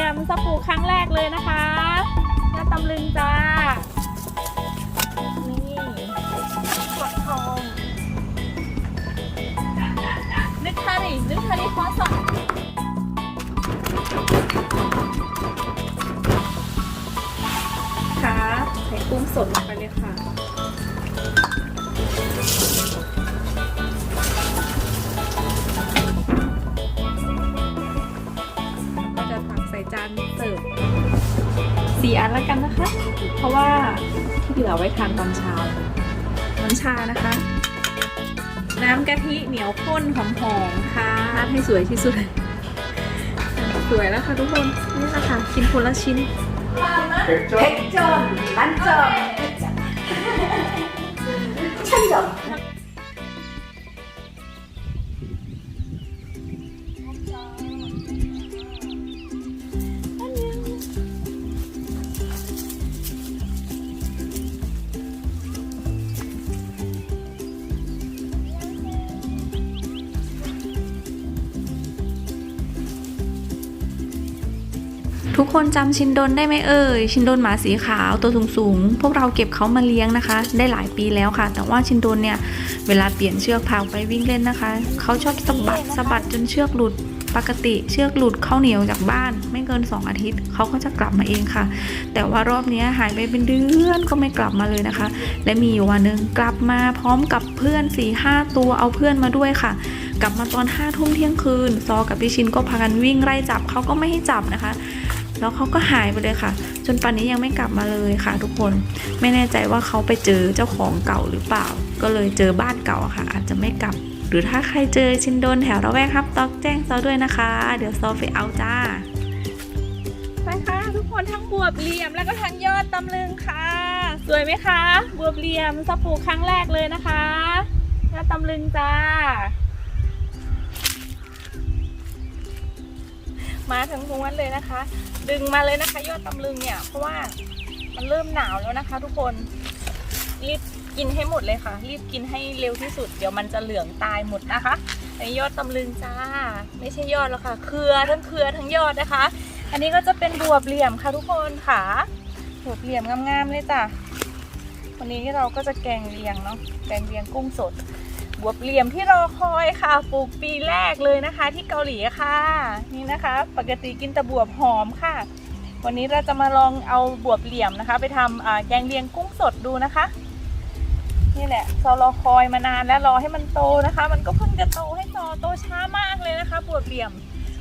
ียมสปูครั้งแรกเลยนะคะหน้าตำลึงจ้า นี่กดทองนึกคารินึกคาริคอสองค่ะใส่กุ้งสดลงไปเลยค่ะ 4 อันแล้วกันนะคะ เพราะว่าที่เหลือไว้ทานตอนเช้าน้ำชานะคะ น้ำกะทิเหนียวข้นหอมๆค่ะราดให้สวยที่สุด สวยแล้วค่ะทุกคนนี่แหละค่ะกินคนละชิ้นเผ็ดจนมันจนฉันจน คนจำชินโดนได้ไหมเอ่ยชินโดนหมาสีขาวตัวสูงๆพวกเราเก็บเขามาเลี้ยงนะคะ ได้หลายปีแล้วค่ะ แต่ว่าชินโดนเนี่ยเวลาเปลี่ยนเชือกพาไปวิ่งเล่นนะคะเขาชอบสะบัดสะบัดจนเชือกหลุดปกติเชือกหลุดเข้าเหนียวจากบ้าน ไม่เกิน 2 อาทิตย์เขาก็จะกลับมาเองค่ะ แต่ว่ารอบนี้หายไปเป็นเดือนก็ไม่กลับมาเลยนะคะ และมีอยู่วันหนึ่งกลับมาพร้อมกับเพื่อน4ี่ห้าตัวเอาเพื่อนมาด้วยค่ะ กลับมาตอนห้าทุ่มเที่ยงคืน ซอกับพี่ชินก็พากันวิ่งไล่จับเขาก็ไม่ให้จับนะคะ แล้วเขาก็หายไปเลยค่ะ จนป่านนี้ยังไม่กลับมาเลยค่ะ ทุกคนไม่แน่ใจว่าเขาไปเจอเจ้าของเก่าหรือเปล่า ก็เลยเจอบ้านเก่าค่ะ อาจจะไม่กลับ หรือถ้าใครเจอชินโดนแถวระแวกครับตอกแจ้งซอด้วยนะคะ เดี๋ยวซอไปเอาจ้าไปค่ะทุกคนทั้งบวบเหลี่ยมแล้วก็ทั้งยอดตำลึงค่ะ สวยไหมคะบวบเหลี่ยมสปูครั้งแรกเลยนะคะยอดตำลึงจ้ามาถึงม้วนเลยนะคะ ดึงมาเลยนะคะ ยอดตำลึงเนี่ย เพราะว่ามันเริ่มหนาวแล้วนะคะ ทุกคนรีบกินให้หมดเลยค่ะ รีบกินให้เร็วที่สุด เดี๋ยวมันจะเหลืองตายหมดนะคะอันนี้ยอดตำลึงจ้า ไม่ใช่ยอดแล้วค่ะ เครือทั้งเครือทั้งยอดนะคะ อันนี้ก็จะเป็นบวบเหลี่ยมค่ะทุกคนค่ะบวบเหลี่ยมงามๆเลยจ้ะวันนี้เราก็จะแกงเลียงเนาะแกงเลียงกุ้งสด บวบเหลี่ยมที่รอคอยค่ะปลูกปีแรกเลยนะคะ ที่เกาหลีค่ะ นี่นะคะ ปกติกินแต่บวบหอมค่ะ วันนี้เราจะมาลองเอาบวบเหลี่ยมนะคะ ไปทำอ่าแกงเลียงกุ้งสดดูนะคะ นี่แหละเรารอคอยมานานแล้วรอให้มันโตนะคะ มันก็เพิ่งจะโตให้โตโตช้ามากเลยนะคะ บวบเหลี่ยม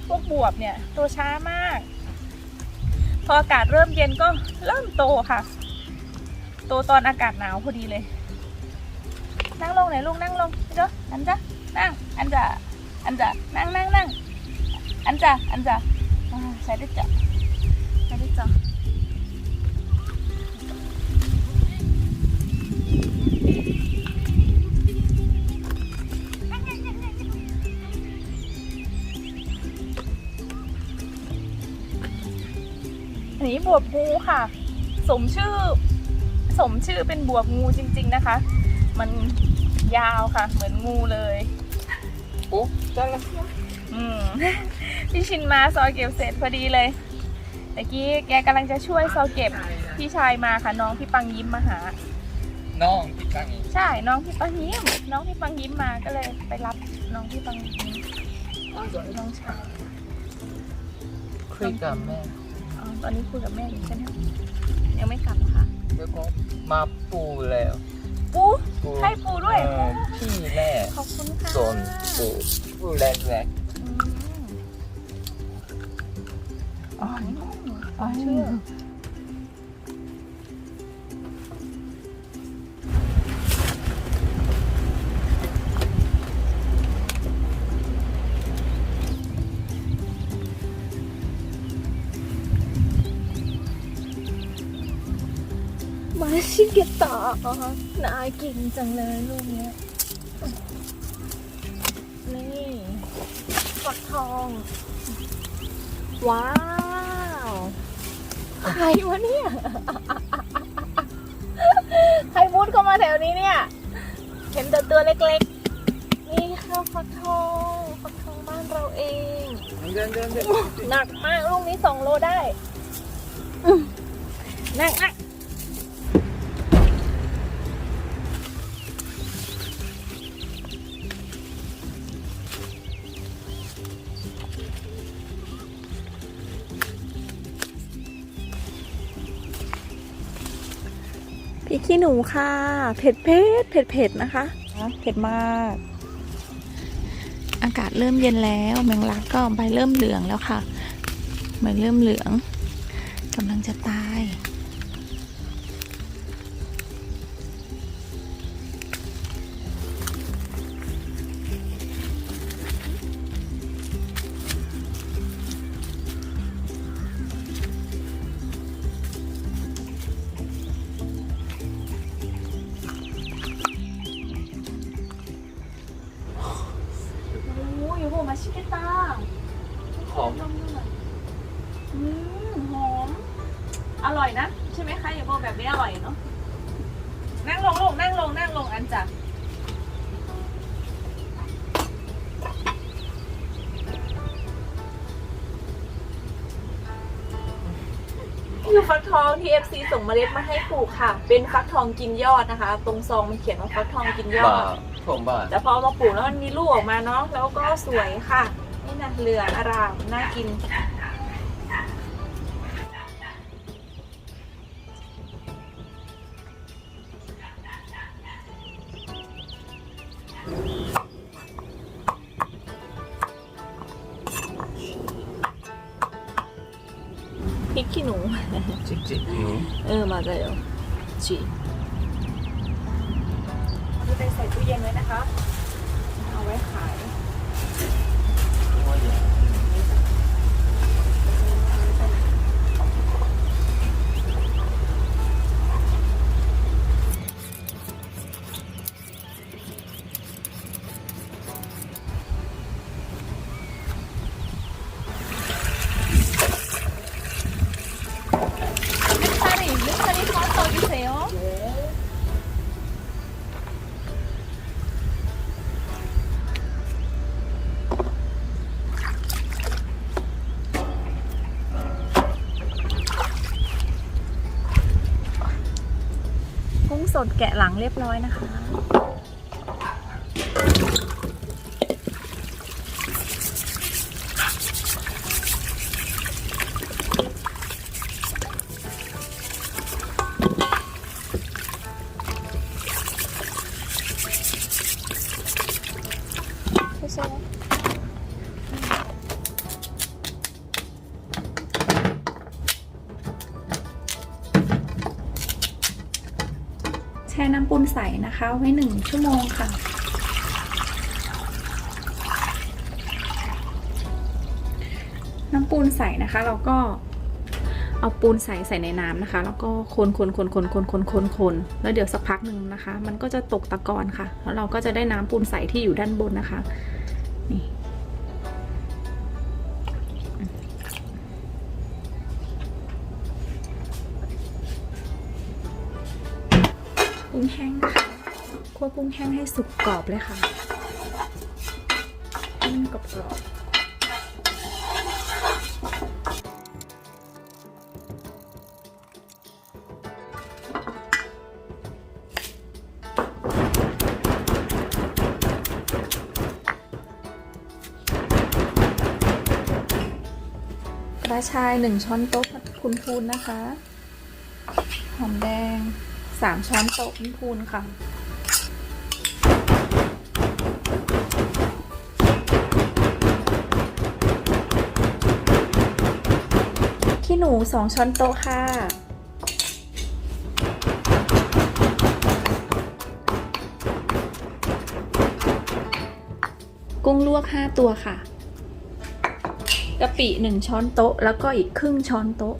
พวกบวบเนี่ยโตช้ามาก พออากาศเริ่มเย็นก็เริ่มโตค่ะ โตตอนอากาศหนาวพอดีเลย นั่งลงไหนลูกนั่งลงเจ้าอันจ้ะนั่งอันจ้ะอันจ้ะนั่งนั่งนั่งอันจ้ะอันจ้ะอ่าใช้ได้จ้ะใช้ได้จ้ะอันนี้บวบงูค่ะ สมชื่อ สมชื่อเป็นบวบงูจริง ๆ นะคะ มันยาวค่ะ เหมือนงูเลยโอ้จ้าละอืมพี่ชินมาซอยเก็บเสร็จพอดีเลยตะกี้แกกำลังจะช่วยซอยเก็บพี่ชายมาค่ะ น้องพี่ปังยิ้มมาหา น้องพี่ปังยิ้มใช่น้องพี่ปังยิ้มน้องพี่ปังยิ้มมาก็เลยไปรับน้องพี่ปังยิ้มน้องชายคุยกับแม่ตอนนี้คุยกับแม่อยู่ใช่ไหมยังไม่กลับค่ะแล้วก็มาปูแล้ว ปูให้ปูด้วยพี่แม่ขอบคุณค่ะนปูปูแรกแรกอือ๋อ ชื่อ เกตะน่ากินจังเลยลูกเนี้ย นี่ฝักทอง ว้าวใครวะเนี่ย ใครมุดเข้ามาแถวนี้เนี่ย เห็นแต่ตัวเล็กๆ นี่ค่ะฝักทองฝักทองบ้านเราเอง 음, เดินเดินเดินหนักมากลูกนี้สองโลได้อืมหนักหนั พริกขี้หนูค่ะ เผ็ดเผ็ดเผ็ดเผ็ดนะคะ เผ็ดมาก อากาศเริ่มเย็นแล้วแมงลักก็ใบเริ่มเหลืองแล้วค่ะใบเริ่มเหลืองกำลังจะตาย อร่อยนะ ใช่ไหมคะอย่าบอกแบบนี้อร่อยเนาะนั่งลงลงนั่งลงนั่งลงอันจ้ะคือฟักทองที่ FC ส่งเมล็ดมาให้ปลูกค่ะ เป็นฟักทองกินยอดนะคะ ตรงซองมันเขียนว่าฟักทองกินยอบ้าดผมบ้าแต่พอมาปลูกแล้วมันมีลูกออกมาเนาะแล้วก็สวยค่ะ นี่นะเหลืองอารามน่ากิน 치 노. 찍 찍. 응 맞아 요. 쥐. นี่จะไปใส่ตู้เย็นไว้นะคะ เอาไว้ขาย ดแกะหลังเรียบร้อยนะคะ ช่น้ำปูนใสนะคะ ไว้หนึ่งชั่วโมงค่ะ น้ำปูนใสนะคะ เราก็เอาปูนใสใส่ในน้ำนะคะ แล้วก็คนคนคนคนคนคนคนคนแล้วเดี๋ยวสักพักหนึ่งนะคะ มันก็จะตกตะกอนค่ะ แล้วเราก็จะได้น้ำปูนใสที่อยู่ด้านบนนะคะ กุ้งแห้งให้สุกกรอบเลยค่ะกุ้งกรอบกรอบกระชายหนึ่งช้อนโต๊ะคุณพูนนะคะ หอมแดงสามช้อนโต๊ะคุณพูนค่ะ หนูสองช้อนโต๊ะค่ะ กุ้งลวก 5 ตัวค่ะกะปิ 1 ช้อนโต๊ะ แล้วก็อีกครึ่งช้อนโต๊ะ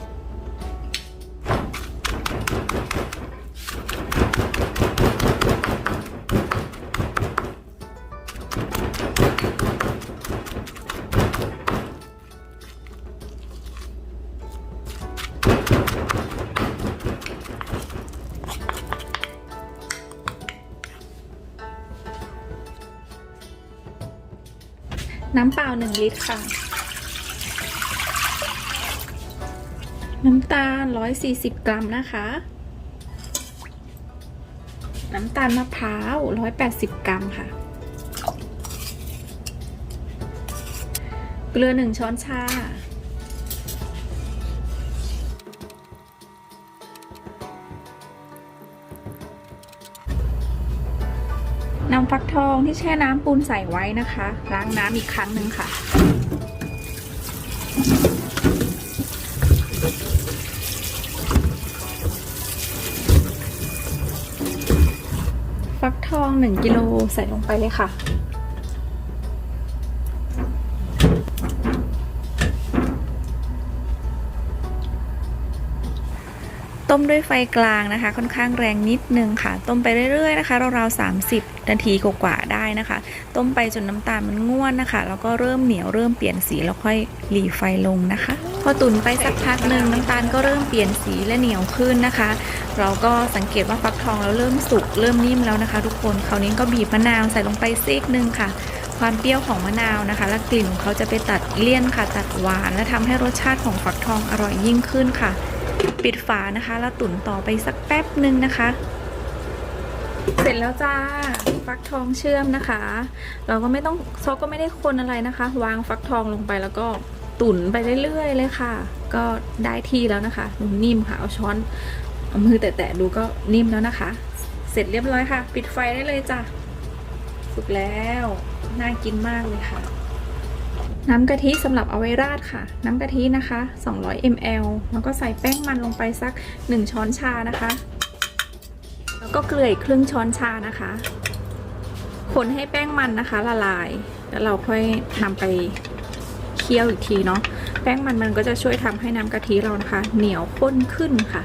ลิตรค่ะ น้ำตาล 140 กรัมนะคะ น้ำตาลมะพร้าว 180 กรัมค่ะ เกลือ 1 ช้อนชาำฟักทองที่แช่น้ำปูนใส่ไว้นะคะ ล้างน้ำอีกครั้งหนึ่งค่ะ ฟักทอง 1 กิโลใส่ลงไปเลยค่ะ ต้มด้วยไฟกลางนะคะ ค่อนข้างแรงนิดนึงค่ะ ต้มไปเรื่อยๆนะคะราวๆ30 นาทีกว่าๆได้นะคะ ต้มไปจนน้ำตาลมันง่วนนะคะ แล้วก็เริ่มเหนียวเริ่มเปลี่ยนสีแล้วค่อยหลีไฟลงนะคะ พอตุ๋นไปสักพักหนึ่งน้ำตาลก็เริ่มเปลี่ยนสีและเหนียวขึ้นนะคะ เราก็สังเกตว่าฟักทองเราเริ่มสุกเริ่มนิ่มแล้วนะคะ ทุกคนคราวนี้ก็บีบมะนาวใส่ลงไปซีกหนึ่งค่ะความเปรี้ยวของมะนาวนะคะ และกลิ่นของเขาจะไปตัดเลี่ยนค่ะ ตัดหวาน และทำให้รสชาติของฟักทองอร่อยยิ่งขึ้นค่ะ ปิดฝานะคะ แล้วตุ๋นต่อไปสักแป๊บหนึ่งนะคะ เสร็จแล้วจ้าฟักทองเชื่อมนะคะ เราก็ไม่ต้องซอก็ไม่ได้คนอะไรนะคะ วางฟักทองลงไปแล้วก็ตุ๋นไปเรื่อยๆเลยค่ะ ก็ได้ที่แล้วนะคะนิ่มค่ะเอาช้อนเอามือแตะๆดูก็นิ่มแล้วนะคะ เสร็จเรียบร้อยค่ะ ปิดไฟได้เลยจ้ะสุกแล้ว น่ากินมากเลยค่ะ น้ำกะทิสำหรับเอาไว้ราดค่ะ น้ำกะทินะคะ 200 ml แล้วก็ใส่แป้งมันลงไปสัก 1 ช้อนชานะคะ แล้วก็เกลืออีกครึ่งช้อนชานะคะ คนให้แป้งมันนะคะ ละลาย แล้วเราค่อยนำไปเคี่ยวอีกทีเนาะ แป้งมันมันก็จะช่วยทำให้น้ำกะทิเรานะคะ เหนียวข้นขึ้นค่ะ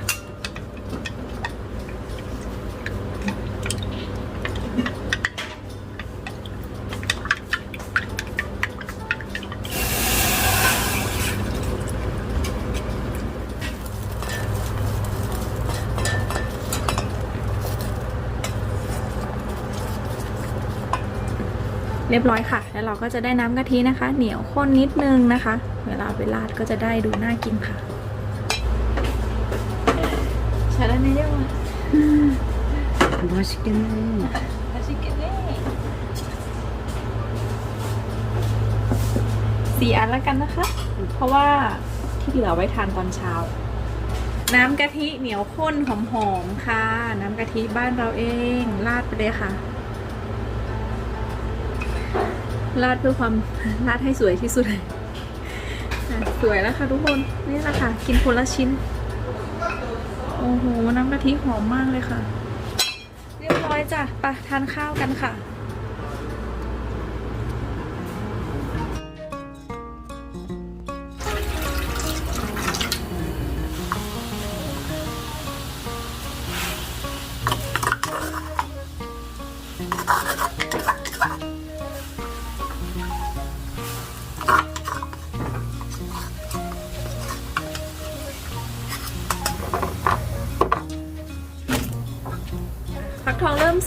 รียบร้อยค่ะ แล้วเราก็จะได้น้ำกะทินะคะ เหนียวข้นนิดนึงนะคะ เวลาไปราดก็จะได้ดูน่ากินค่ะใช้ได้ไหมเยอะมาชิคเก้นมาชิคเก้นสี่อันแล้วกันนะคะ เพราะว่าที่เหลือไว้ทานตอนเช้า น้ำกะทิเหนียวข้นหอมๆค่ะ น้ำกะทิบ้านเราเองราดไปเลยค่ะ ราดเพื่อความราดให้สวยที่สุดสวยแล้วค่ะทุกคนนี่แหละค่ะ กินคนละชิ้น โอ้โห น้ำกะทิหอมมากเลยค่ะ เรียบร้อยจ้ะไปทานข้าวกันค่ะ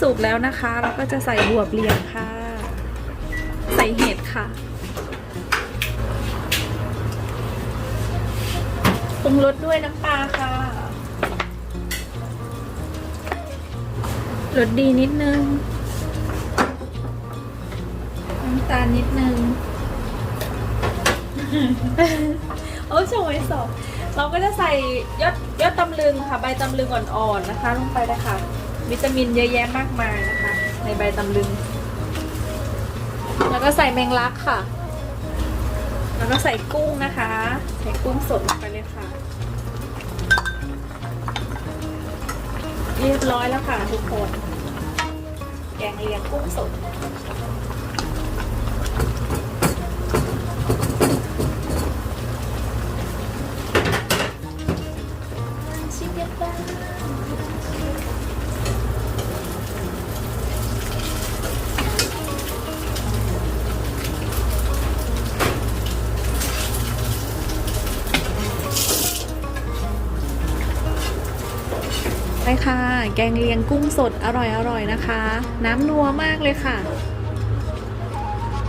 สุกแล้วนะคะ เราก็จะใส่บวบเรียงค่ะ ใส่เห็ดค่ะปรุงรสด้วยน้ำปลาค่ะรสดีนิดนึง น้ำตาลนิดนึง โอ้ยโชยสองเราก็จะใส่ยอดยอดตำลึงค่ะ ใบตำลึงอ่อนๆนะคะ ลงไปเลยค่ะ วิตามินเยอะแยะมากมายนะคะ ในใบตำลึง แล้วก็ใส่แมงลักค่ะ แล้วก็ใส่กุ้งนะคะ ใส่กุ้งสดลงไปเลยค่ะ เรียบร้อยแล้วค่ะทุกคน แกงเลียงกุ้งสด ค่ะ แกงเลียงกุ้งสดอร่อยๆนะคะ น้ำนัวมากเลยค่ะ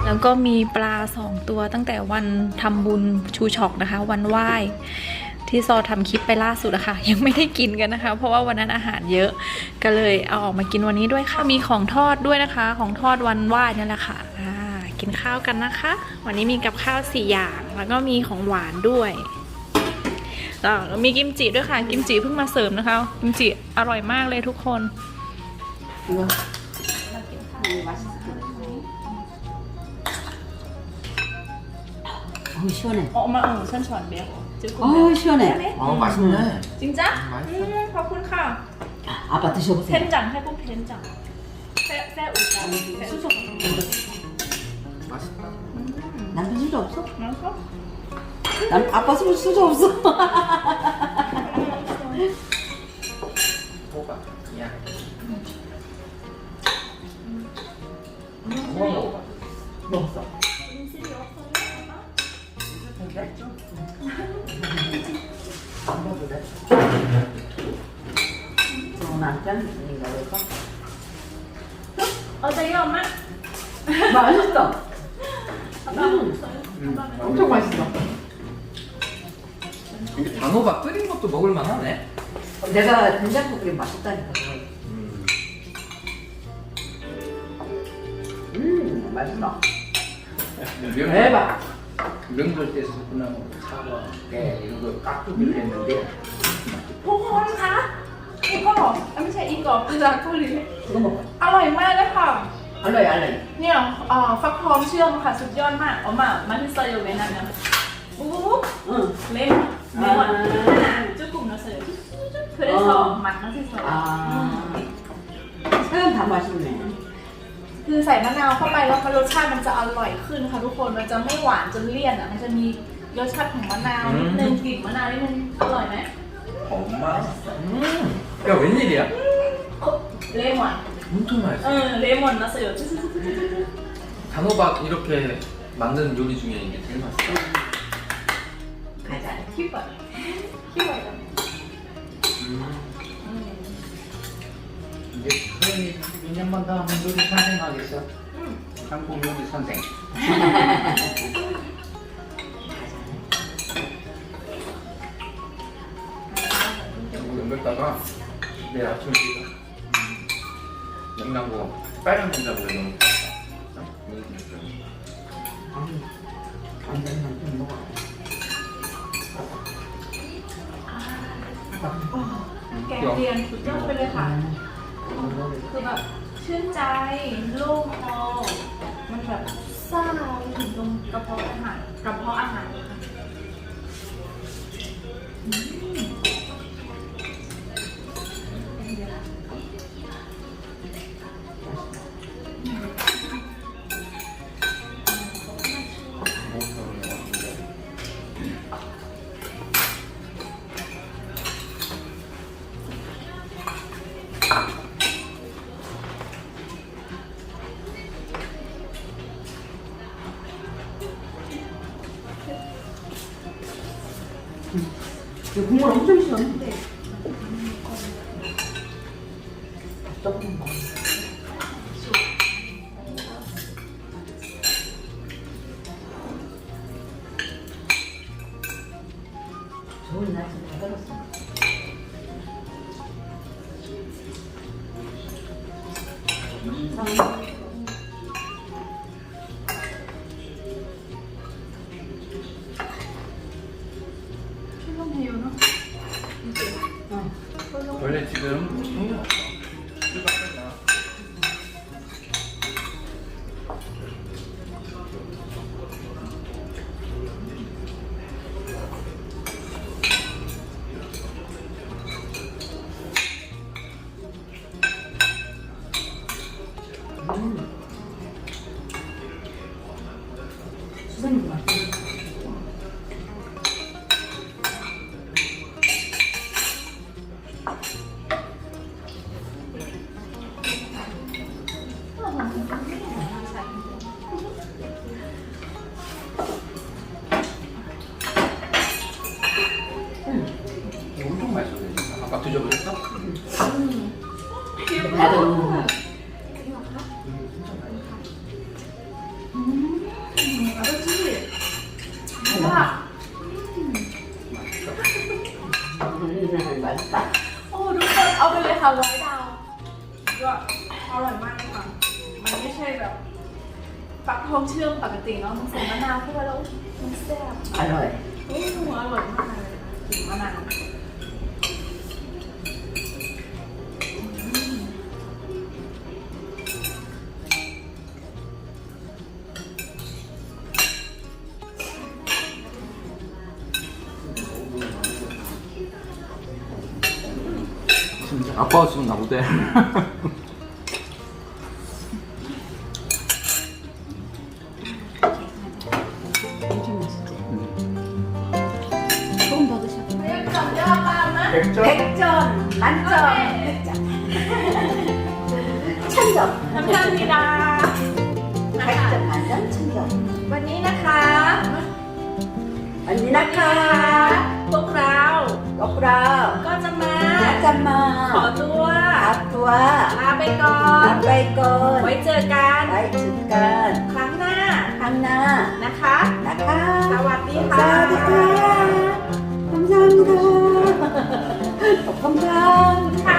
แล้วก็มีปลาสองตัวตั้งแต่วันทำบุญชูช็อกนะคะ วันไหว้ที่ซอทำคลิปไปล่าสุดอะค่ะ ยังไม่ได้กินกันนะคะ เพราะว่าวันนั้นอาหารเยอะก็เลยเอาออกมากินวันนี้ด้วยค่ะมีของทอดด้วยนะคะ ของทอดวันไหว้นั่นแหละค่ะอ่ากินข้าวกันนะคะ วันนี้มีกับข้าวสี่อย่าง แล้วก็มีของหวานด้วย แล้วมีกิมจิด้วยค่ะ กิมจิเพิ่งมาเสริมนะคะ กิมจิอร่อยมากเลยทุกคน 이거. 이거 맛있어. 어우 시원해. ออกมาเออฉันช้อนเบียร์จื้อคุณ 어우 시원해. 아 맛있네. จริงจ้ะ 맛있어. อืมขอบคุณค่ะ 아빠 เทน 드셔보세요. จังให้ปุ๊บเทนจังแซ่แซ่อุจังแซ่อุจัง 맛있다. 남편 수저 없어? น้อง 난 바빠서 볼 수가 없어. 음. 맛있어. 음, 엄청 맛있어. 이게 단호박 끓인 것도 먹을 만하네. 내가 된장국이 맛있다니까. 음. 음, 맛있어. 면, 대박. 명절 때 수분하고 사과, 깨 이런 거 깍두기를 했는데 ทุกคนคะอีกก็เอ้ยไม่ใช่อีกก็คือจากเกาหลี 이거 먹어. อร่อยมากเลยค่ะ 알로이 알로이. เนี่ยเอ่อฟักทองเชื่อมค่ะสุดยอดมากเอามามาที่ซอยอยู่ในนั้นนะอู้ 응. เล่น เล่น อ่า จุกุ่มนะเสือเพื่อได้สองมัดมาที่ซอย 아. 새우 다 맛있네. คือใส่มะนาวเข้าไปแล้วมันรสชาติมันจะอร่อยขึ้นค่ะทุกคนมันจะไม่หวานจนเลี่ยนอ่ะมันจะมีรสชาติของมะนาวนิดนึงกลิ่นมะนาวนิดนึงอร่อยไหม 엄마. 음. 야 웬일이야? เลมอน 엄청 เอ 맛있어. อเลมอนนะเสือ 단호박 이렇게 만드는 요리 중에 이게 제일 맛있어. 키워요. 키워요. 음. 이제 선생님 2년만 더 하면 요리 선생 하겠어? 응. 한국 요리 선생. 이거 넘겼다가 내 아침에 음. 냉장고 빨간 냉장고에 넣어. ยนสุดยอดไปเลยค่ะ คือแบบชื่นใจโล่งคอมันแบบซ่าไปถึงตรงกระเพาะอาหารกระเพาะอาหารค่ะ Bye. โอ้ดูเป็นบัตตาโอ้ทุกคเอาไปเลยค่ะร้อยดาวก็อร่อยมากเลยค่ะ มันไม่ใช่แบบปักทองเชื่อมปกติเนาะมันใส่มะนาวเข้าไปแล้วมันแซ่บอร่อยเฮ้ยหัวอร่อยมากเลยกินมะนาว 아빠가 지금 나보대. 엄청 맛있지? 조금 더 드셔. 100점? 100점, 만점, 100점. 천점. 감사합니다. 100점 만점, 천점. วันนี้นะคะ 언니 나카. พวกเรา 거꾸로. ก็จะมา จะมาขอตัวตัตัวลาไปก่อตันไปก่อนไว้เจอกัน ไว้ถึงกันครั้งหน้าครั้งหน้านะคะ นะคะสวัสดีค่ะสวัสดีค่ะคำสั่งค่ะขอบคุณค่ะ ค่ะ